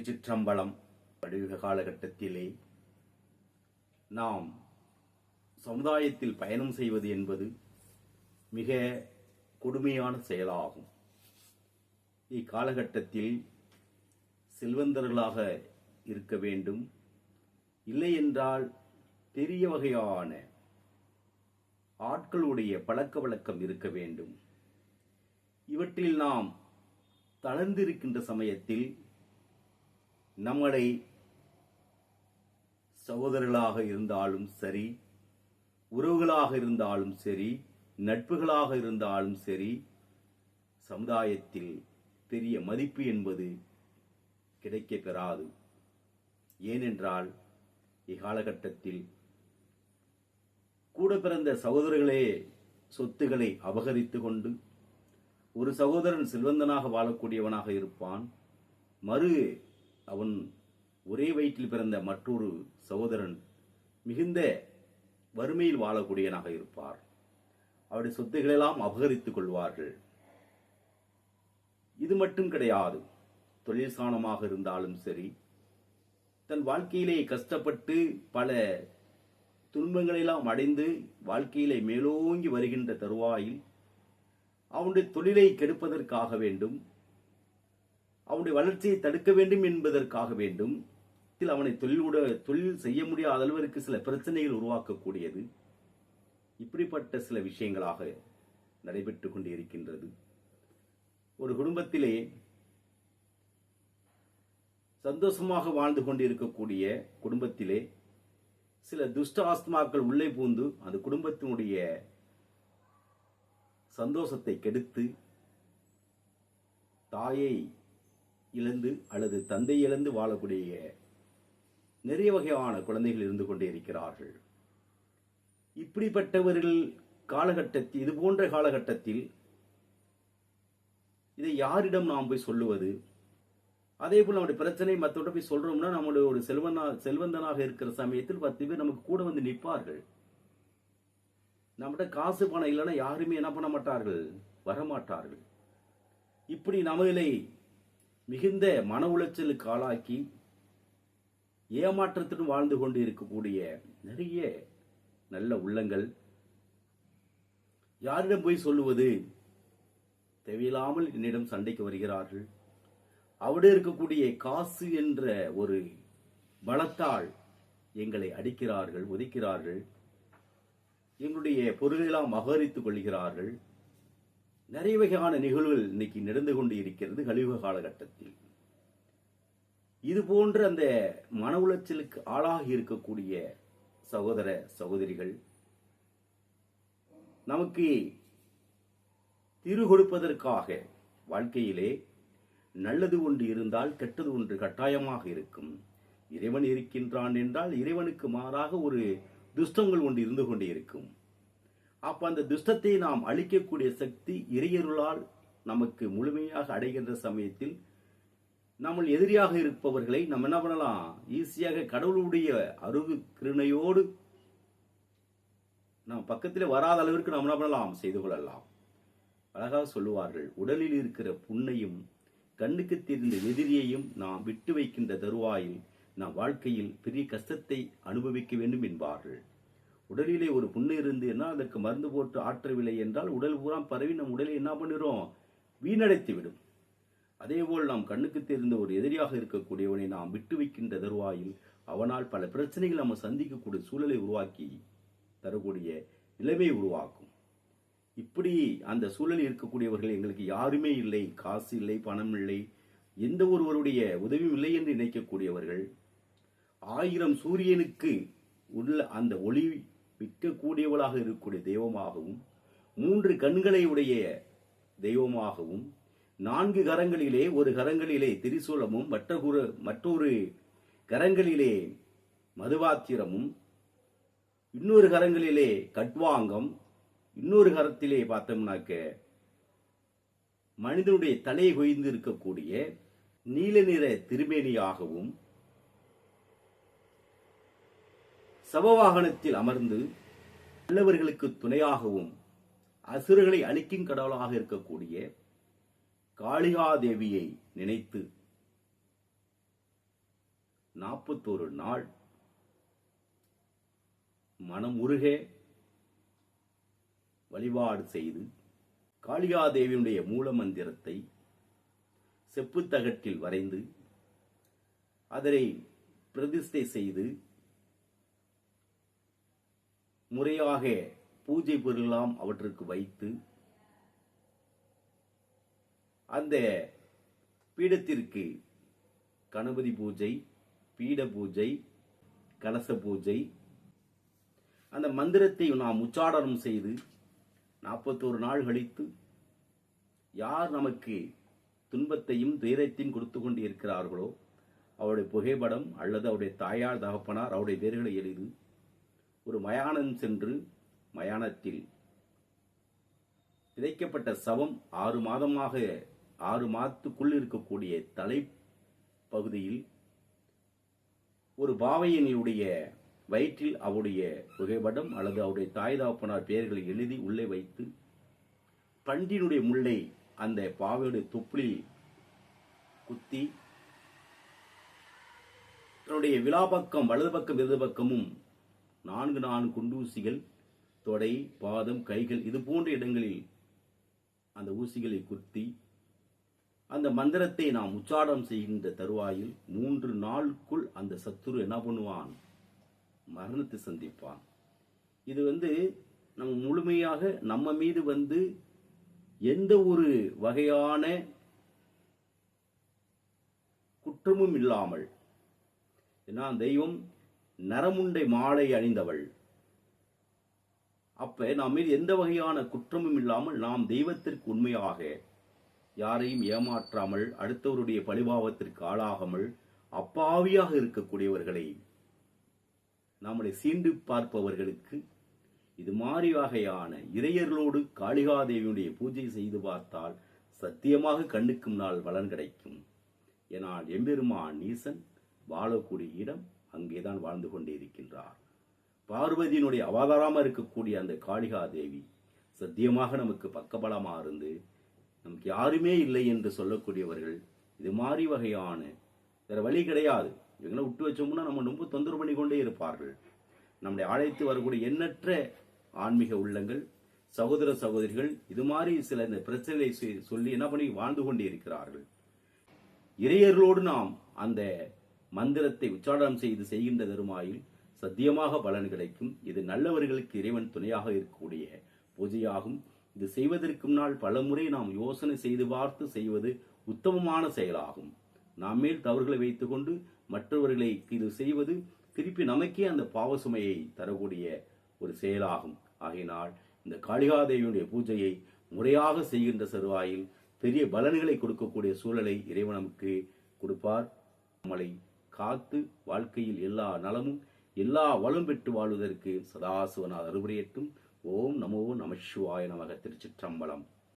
திருச்சிற்றம்பலம் வடிவ காலகட்டத்திலே நாம் சமுதாயத்தில் பயணம் செய்வது என்பது மிக கொடுமையான செயலாகும். இக்காலகட்டத்தில் செல்வந்தர்களாக இருக்க வேண்டும். இல்லை என்றால் பெரிய வகையான ஆட்களுடைய பழக்க வழக்கம் இருக்க வேண்டும். இவற்றில் நாம் தளர்ந்திருக்கின்ற சமயத்தில் நம்மளை சகோதரர்களாக இருந்தாலும் சரி உறவுகளாக இருந்தாலும் சரி நட்புகளாக இருந்தாலும் சரி சமுதாயத்தில் பெரிய மதிப்பு என்பது கிடைக்கப் பெறாது ஏனென்றால் இக்காலகட்டத்தில் கூட பிறந்த சகோதரர்களே சொத்துக்களை அபகரித்து கொண்டு ஒரு சகோதரன் செல்வந்தனாக வாழக்கூடியவனாக இருப்பான். மறு அவன் ஒரே வயிற்றில் பிறந்த மற்றொரு சகோதரன் மிகுந்த வறுமையில் வாழக்கூடியவனாக இருப்பார். அவருடைய சொத்துக்களெல்லாம் அபகரித்துக் கொள்வார்கள். இது மட்டும் கிடையாது. தொழில் சாணமாக இருந்தாலும் சரி தன் வாழ்க்கையிலே கஷ்டப்பட்டு பல துன்பங்களெல்லாம் அடைந்து வாழ்க்கையிலே மேலோங்கி வருகின்ற தருவாயில் அவனுடைய தொழிலை கெடுப்பதற்காக வேண்டும். அவனுடைய வளர்ச்சியை தடுக்க வேண்டும் என்பதற்காக வேண்டும். இதில் அவனை தொழிலோட தொழில் செய்ய முடியாத அளவிற்கு சில பிரச்சனைகள் உருவாக்கக்கூடியது. இப்படிப்பட்ட சில விஷயங்களாக நடைபெற்றுக் கொண்டு இருக்கின்றது ஒரு குடும்பத்திலே சந்தோஷமாக வாழ்ந்து கொண்டிருக்கக்கூடிய குடும்பத்திலே சில துஷ்ட ஆஸ்மாக்கள் உள்ளே பூந்து அந்த குடும்பத்தினுடைய சந்தோஷத்தை கெடுத்து தாயை இழந்து அல்லது தந்தை இழந்து வாழக்கூடிய நிறைய வகையான குழந்தைகள் இருந்து கொண்டே இருக்கிறார்கள். இப்படிப்பட்டவர்கள் காலகட்டத்தில் இது போன்ற காலகட்டத்தில் இதை யாரிடம் நாம் போய் சொல்லுவது? அதே போல் நம்முடைய பிரச்சனை மற்றவங்க போய் சொல்றோம்னா நம்முடைய ஒரு செல்வனா செல்வந்தனாக இருக்கிற சமயத்தில் பத்து பேர் நமக்கு கூட வந்து நிற்பார்கள். நம்மகிட்ட காசு பணம் இல்லைன்னா யாருமே என்ன பண்ண மாட்டார்கள்? வரமாட்டார்கள். இப்படி நம்மளை மிகுந்த மன உளைச்சலுக்கு ஆளாக்கி ஏமாற்றத்துடன் வாழ்ந்து கொண்டு இருக்கக்கூடிய நிறைய நல்ல உள்ளங்கள். யாரிடம் போய் சொல்லுவது? தேவையில்லாமல் என்னிடம் சண்டைக்கு வருகிறார்கள். அவட இருக்கக்கூடிய காசு என்ற ஒரு பலத்தால் எங்களை அடிக்கிறார்கள் ஒதுக்கிறார்கள் எங்களுடைய பொருளெல்லாம் அபகரித்துக் கொள்கிறார்கள் நிறைய வகையான நிகழ்வுகள் இன்னைக்கு நடந்து கொண்டு இருக்கிறது கலியுக காலகட்டத்தில். இது போன்ற அந்த மன உளைச்சலுக்கு ஆளாகி இருக்கக்கூடிய சகோதர சகோதரிகள் நமக்கு திரு கொடுப்பதற்காக வாழ்க்கையிலே நல்லது ஒன்று இருந்தால் கெட்டது ஒன்று கட்டாயமாக இருக்கும். இறைவன் இருக்கின்றான் என்றால் இறைவனுக்கு மாறாக ஒரு துஷ்டங்கள் ஒன்று இருந்து கொண்டே இருக்கும் அப்ப அந்த துஷ்டத்தை நாம் அழிக்கக்கூடிய சக்தி இறையருளால் நமக்கு முழுமையாக அடைகின்ற சமயத்தில் நம்ம எதிரியாக இருப்பவர்களை நம்ம என்ன பண்ணலாம்? ஈஸியாக கடவுளுடைய அருகு கிருணையோடு நாம் பக்கத்தில் வராத அளவிற்கு நாம் என்ன பண்ணலாம்? செய்து கொள்ளலாம். அழகாக சொல்லுவார்கள் உடலில் இருக்கிற புண்ணையும் கண்ணுக்கு தெரிந்த எதிரியையும் நாம் விட்டு வைக்கின்ற தருவாயில் நாம் வாழ்க்கையில் பெரிய கஷ்டத்தை அனுபவிக்க வேண்டும் என்பார்கள். உடலிலே ஒரு புண்ணு இருந்து அதற்கு மருந்து போட்டு ஆற்றவில்லை என்றால் உடல் பூரா பரவி நம் உடலை என்ன பண்ணிடும் வீணடைத்து விடும். அதேபோல் நாம் கண்ணுக்கு தெரிந்த ஒரு எதிரியாக இருக்கக்கூடியவனை நாம் விட்டு வைக்கின்ற தருவாயில் அவனால் பல பிரச்சனைகள் நம்ம சந்திக்கக்கூடிய சூழலை உருவாக்கி தரக்கூடிய நிலைமை உருவாக்கும். இப்படி அந்த சூழலில் இருக்கக்கூடியவர்கள் எங்களுக்கு யாருமே இல்லை. காசு இல்லை பணம் இல்லை. எந்த ஒருவருடைய உதவியும் இல்லை என்று நினைக்கக்கூடியவர்கள். ஆயிரம் சூரியனுக்கு உள்ள அந்த ஒளி விற்கக்கூடியவளாக இருக்கக்கூடிய தெய்வமாகவும் மூன்று கண்களை உடைய தெய்வமாகவும் நான்கு கரங்களிலே ஒரு கரங்களிலே திரிசூலமும் மற்ற மற்றொரு கரங்களிலே மதுவாத்திரமும் இன்னொரு கரங்களிலே கட்வாங்கம் இன்னொரு கரத்திலே பார்த்தோம்னாக்க மனிதனுடைய தலையை கொய்ந்து இருக்கக்கூடிய நீல நிற திருமேனியாகவும் சபவாகனத்தில் அமர்ந்து நல்லவர்களுக்கு துணையாகவும் அசுரர்களை அழிக்கும் கடவுளாக இருக்கக்கூடிய காளிகாதேவியை நினைத்து நாற்பத்தோரு நாள் மனம் உருக வழிபாடு செய்து காளிகாதேவியுடைய மூல மந்திரத்தை செப்புத்தகட்டில் வரைந்து அதனை பிரதிஷ்டை செய்து முறையாக பூஜை பொருளெல்லாம் அவற்றுக்கு வைத்து அந்த பீடத்திற்கு கணபதி பூஜை பீட பூஜை கலச பூஜை அந்த மந்திரத்தை நாம் உச்சாடனம் செய்து நாற்பத்தோரு நாள் கழித்து யார் நமக்கு துன்பத்தையும் துயரத்தையும் கொடுத்து கொண்டு இருக்கிறார்களோ அவருடைய புகைப்படம் அல்லது அவருடைய தாயார் தகப்பனார் அவருடைய பேர்களை எழுது ஒரு மயானம் சென்று மயானத்தில் விதைக்கப்பட்ட சவம் ஆறு மாதமாக ஆறு மாதத்துக்குள் இருக்கக்கூடிய தலை பகுதியில் ஒரு பாவையனுடைய வயிற்றில் அவருடைய புகைப்படம் அல்லது அவருடைய தாய் தாப்பனார் பெயர்களை எழுதி உள்ளே வைத்து பண்டினுடைய முள்ளை அந்த பாவையுடைய தொப்புளில் குத்தி தன்னுடைய விழாபக்கம் வலது பக்கம் இடது பக்கமும் நான்கு நான்கு குண்டூசிகள் தொடை பாதம் கைகள் இது போன்ற இடங்களில் அந்த ஊசிகளை குத்தி அந்த மந்திரத்தை நாம் உச்சாடம் செய்கின்ற தருவாயில் மூன்று நாளுக்குள் அந்த சத்துரு என்ன பண்ணுவான்? மரணத்தை சந்திப்பான். இது வந்து நம்ம முழுமையாக நம்ம மீது வந்து எந்த ஒரு வகையான குற்றமும் இல்லாமல் ஏன்னா தெய்வம் நரமுண்டை மாலை அணிந்தவள். அப்ப நாம் மீது எந்த வகையான குற்றமும் இல்லாமல் நாம் தெய்வத்திற்கு உண்மையாக யாரையும் ஏமாற்றாமல் அடுத்தவருடைய பழிபாவத்திற்கு ஆளாகாமல் அப்பாவியாக இருக்கக்கூடியவர்களை நம்மளை சீண்டு பார்ப்பவர்களுக்கு இது மாதிரி வகையான இறையர்களோடு காளிகாதேவியுடைய பூஜை செய்து பார்த்தால் சத்தியமாக கண்ணுக்கும் நாள் பலன் கிடைக்கும். ஏனால் எம்பெருமான் ஈசன் வாழக்கூடிய இடம் அங்கேதான் வாழ்ந்து கொண்டே இருக்கின்றார். பார்வதியினுடைய அவதாரமாக இருக்கக்கூடிய அந்த காளிகா தேவி சத்தியமாக நமக்கு பக்கபலமாக இருந்து நமக்கு யாருமே இல்லை என்று சொல்லக்கூடியவர்கள் இது மாதிரி வகையான வேற வழி கிடையாது. இவங்களை விட்டு வச்சோம்னா நம்ம ரொம்ப தொந்தரவு பண்ணி கொண்டே இருப்பார்கள். நம்முடைய அழைத்து வரக்கூடிய எண்ணற்ற ஆன்மீக உள்ளங்கள் சகோதர சகோதரிகள் இது மாதிரி சில இந்த பிரச்சனைகளை சொல்லி என்ன பண்ணி வாழ்ந்து கொண்டே இருக்கிறார்கள். இறையர்களோடு நாம் அந்த மந்திரத்தை உச்சாரணம் செய்து செய்கின்ற தருமாயில் சத்தியமாக பலன் கிடைக்கும். இது நல்லவர்களுக்கு இறைவன் துணையாக இருக்கக்கூடிய பூஜையாகும். இது செய்வதற்கு முன்னால் பலமுறை நாம் யோசனை செய்து பார்த்து செய்வது உத்தமமான செயலாகும். நாம் மேல் தவறுகளை வைத்துக்கொண்டு மற்றவர்களை இது செய்வது திருப்பி நமக்கே அந்த பாவ சுமையை தரக்கூடிய ஒரு செயலாகும். ஆகையினால் இந்த காளிகாதேவியுடைய பூஜையை முறையாக செய்கின்ற சருவாயில் பெரிய பலன்களை கொடுக்கக்கூடிய சூழலை இறைவன் நமக்கு கொடுப்பார். நம்மளை காத்து வாழ்க்கையில் எல்லா நலமும் எல்லா வளம் பெற்று வாழ்வதற்கு சதாசிவனார் அறுபடையட்டும் ஓம் நமோ நம சிவாய நமக. திருச்சிற்றம்பலம்.